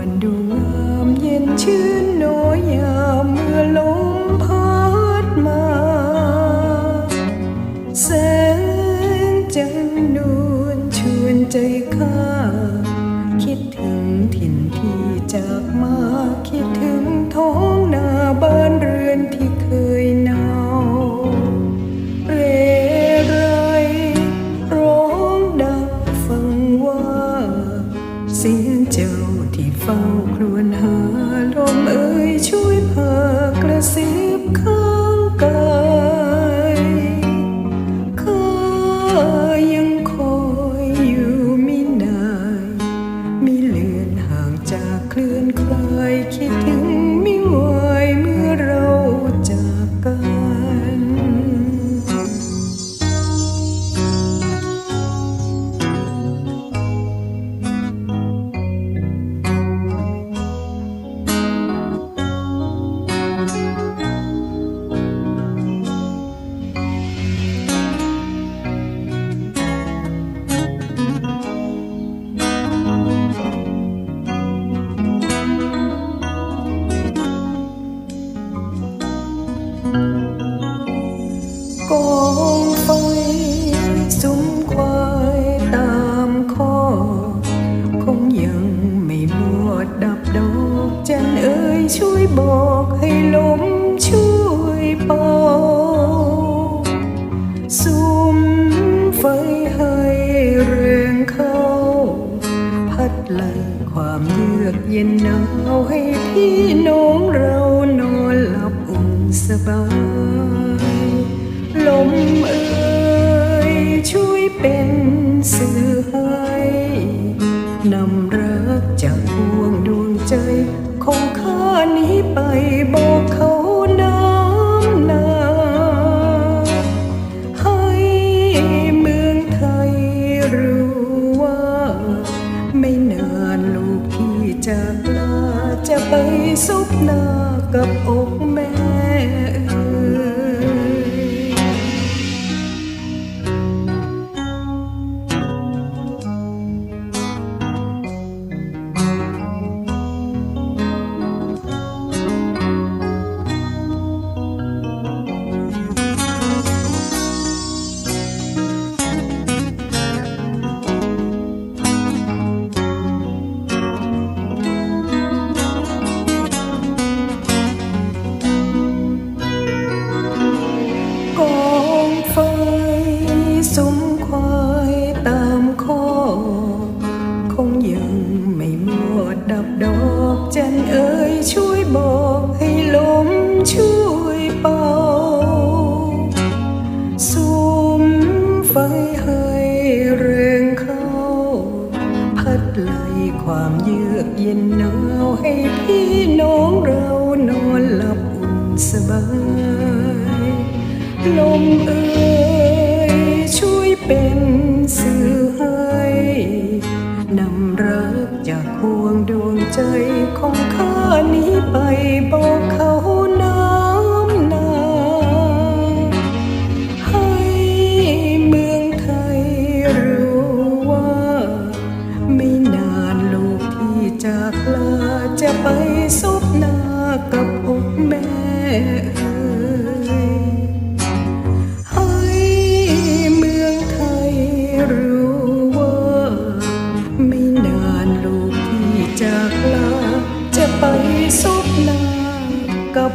วนดูงามเย็นชื่นโนยามเมื่อลมพัดมาแสงจันนวลชวนใจข้า คิดถึงถิ่ที่จากมา คิดถึงท้องนาบ้านเรือนที่เคยหนาวเรไรร้องดังฟังว่าสียงเจ้า ฝ้าครวญหาลมเอ่ยช่วยพากระซิบข้างกายข้ายังคอยอยู่มินายมิเลือนห่างจากเคลื่อนคลายคิด ช่วยบอกให้ลมช่วยเป่าสุมไฟให้แรงเข้า พัดไล่ความเยือกเย็นหนาวให้พี่น้องเรานอนหลับอุ่นสบาย ลมเอ่ยช่วยเป็นสื่อให้ กับอกแม่ ดอกจันเอ่ยช่วยบอกให้ลมช่วยเป่าสุมไฟให้แรงเข้า พัดไล่ความเยือกเย็นหนาวให้พี่น้องเรานอนหลับอุ่นสบาย ลมเอ่ย จากลาจะไปซบหน้ากับ